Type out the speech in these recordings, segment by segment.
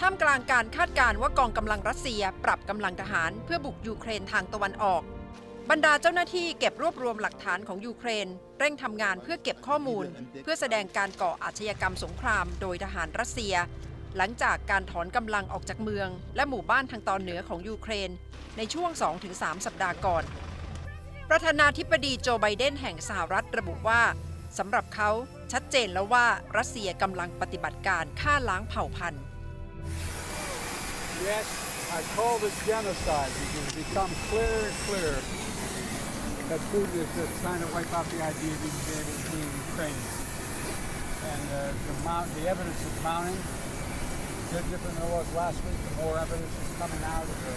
ท่ามกลางการคาดการณ์ว่ากองกำลังรัสเซียปรับกำลังทหารเพื่อบุกยูเครนทางตะวันออก บรรดาเจ้าหน้าที่เก็บรวบรวมหลักฐานของยูเครน เร่งทำงานเพื่อเก็บข้อมูล เพื่อแสดงการก่ออาชญากรรมสงครามโดยทหารรัสเซีย หลังจากการถอนกำลังออกจากเมือง และหมู่บ้านทางตอนเหนือของยูเครน ในช่วง 2-3 สัปดาห์ก่อน ประธานาธิบดีโจไบเดนแห่งสหรัฐระบุว่าสำหรับเขาชัดเจนแล้วว่ารัสเซียกำลังปฏิบัติการฆ่าล้างเผ่าพันธุ์ Yes, I call this genocide because it becomes clearer and clearer that Putin is just trying to wipe out the idea of even being Ukraine. And uh, the, mount, the evidence is mounting. It's different than it was last week. The more evidence is coming out of the,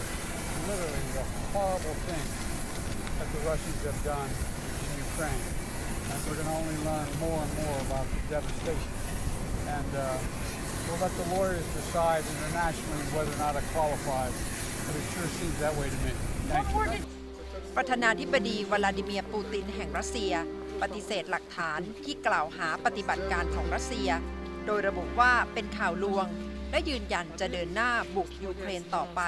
literally the horrible thing that the Russians have done in Ukraine. And we're going to only learn more and more about the devastation. And uh, we'll let the lawyers decide internationally whether or not it qualifies. But it sure seems that way to me. Thank you. ประธานาธิบดีวลาดิเมียร์ปูตินแห่งรัสเซีย ปฏิเสธหลักฐานที่กล่าวหาปฏิบัติการของรัสเซีย โดยระบุว่าเป็นข่าวลวง และยืนยันจะเดินหน้าบุกยูเครนต่อไป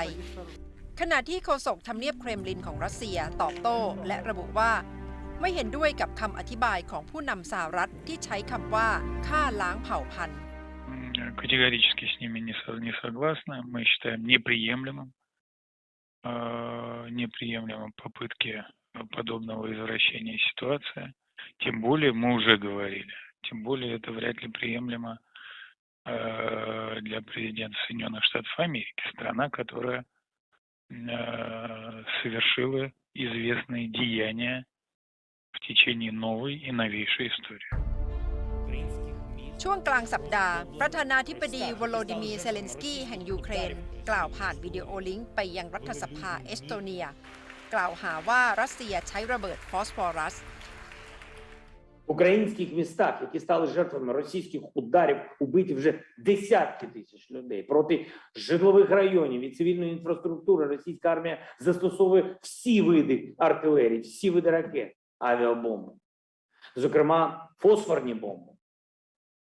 ขณะที่โฆษกทำเนียบเครมลินของรัสเซียตอบโต้และระบุว่า ไม่เห็นด้วยกับคำอธิบายของผู้นำสหรัฐที่ใช้คำว่าฆ่าล้างเผ่าพันธุ์ Категорически с ними не, со- не согласны. Мы считаем неприемлемым, э, неприемлемым попытки подобного извращения ситуации. Тем более, мы уже говорили, тем более это вряд ли приемлемо э, для президента Соединенных Штатов Америки, страна, которая э, совершила известные деяния в течение новой и новейшей истории. ช่วงกลางสัปดาห์ ประธานาธิบดีวโลดิมีร์เซเลนสกี้แห่งยูเครน กล่าวผ่านวิดีโอลิงก์ไปยังรัฐสภาเอสโตเนีย กล่าวหาว่ารัสเซียใช้ระเบิดฟอสฟอรัส В українських містах, які стали жертвами російських ударів, убиті вже десятки тисяч людей проти житлових районів і цивільної інфраструктури. Російська армія застосовує всі види артилерії, всі види ракет, авіабомби, зокрема фосфорні бомби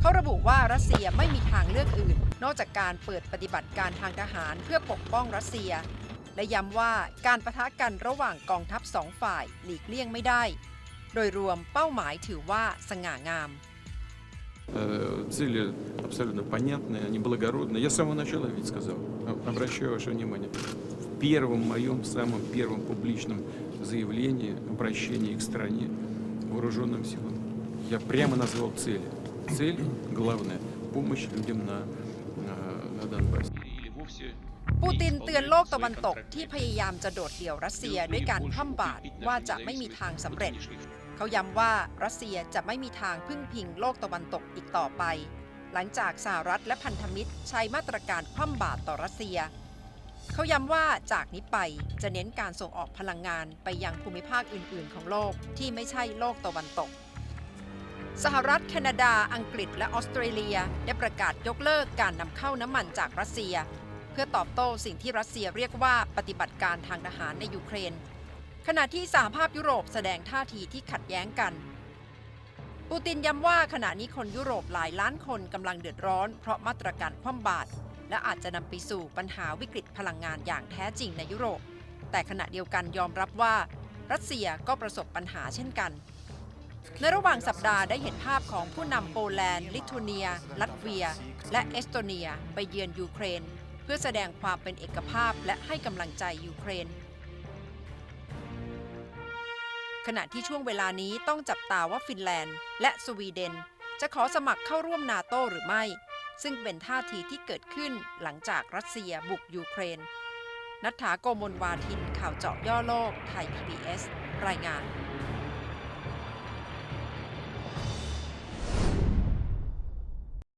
เขาระบุว่ารัสเซียไม่มีทางเลือกอื่น นอกจากการเปิดปฏิบัติการทางทหารเพื่อปกป้องรัสเซีย และย้ำว่าการประทะกันระหว่างกองทัพสองฝ่ายหลีกเลี่ยงไม่ได้ โดยรวมเป้าหมายถือว่าสง่างาม Э, Цели абсолютно понятные, они благородные. Я с самого начала ведь сказал, Об- обращаю ваше внимание, в первом моем, самом первом публичном заявлении, обращении к стране, вооруженным силам, я прямо назвал цели. Цель главная – помощь людям на, на, на Донбассе. Или вовсе ปูตินเตือนโลกตะวันตกที่พยายามจะโดดเดี่ยวรัสเซียด้วยการคว่ำบาตรว่าจะไม่มีทางสำเร็จ เขาย้ำว่ารัสเซียจะไม่มีทางพึ่งพิงโลกตะวันตกอีกต่อไป หลังจากสหรัฐและพันธมิตรใช้มาตรการคว่ำบาตรต่อรัสเซีย เขาย้ำว่าจากนี้ไปจะเน้นการส่งออกพลังงานไปยังภูมิภาคอื่น ๆ ของโลกที่ไม่ใช่โลกตะวันตก สหรัฐแคนาดา อังกฤษ และออสเตรเลีย ได้ประกาศยกเลิกการนำเข้าน้ำมันจากรัสเซีย เพื่อตอบโต้สิ่งที่รัสเซียเรียกว่าปฏิบัติการทางทหารในยูเครน ขณะที่สหภาพยุโรปแสดงท่าทีที่ขัดแย้งกัน ปูตินย้ำว่าขณะนี้คนยุโรปหลายล้านคนกำลังเดือดร้อนเพราะมาตรการคว่ำบาตรและอาจจะนำไปสู่ปัญหาวิกฤตพลังงานอย่างแท้จริงในยุโรป แต่ขณะเดียวกันยอมรับว่า รัสเซียก็ประสบปัญหาเช่นกัน ในระหว่างสัปดาห์ได้เห็นภาพของผู้นำโปแลนด์ ลิทัวเนีย ลัตเวีย และเอสโตเนีย ไปเยือนยูเครน เพื่อแสดงความเป็นเอกภาพและให้กำลังใจยูเครน ขณะที่ช่วงเวลานี้ต้องจับตาว่าฟินแลนด์ และสวีเดน จะขอสมัครเข้าร่วมนาโตหรือไม่ ซึ่งเป็นท่าทีที่เกิดขึ้นหลังจากรัสเซียบุกยูเครน นัฐาโกมลวาทินข่าวเจาะย่อโลก ไทย PBS รายงาน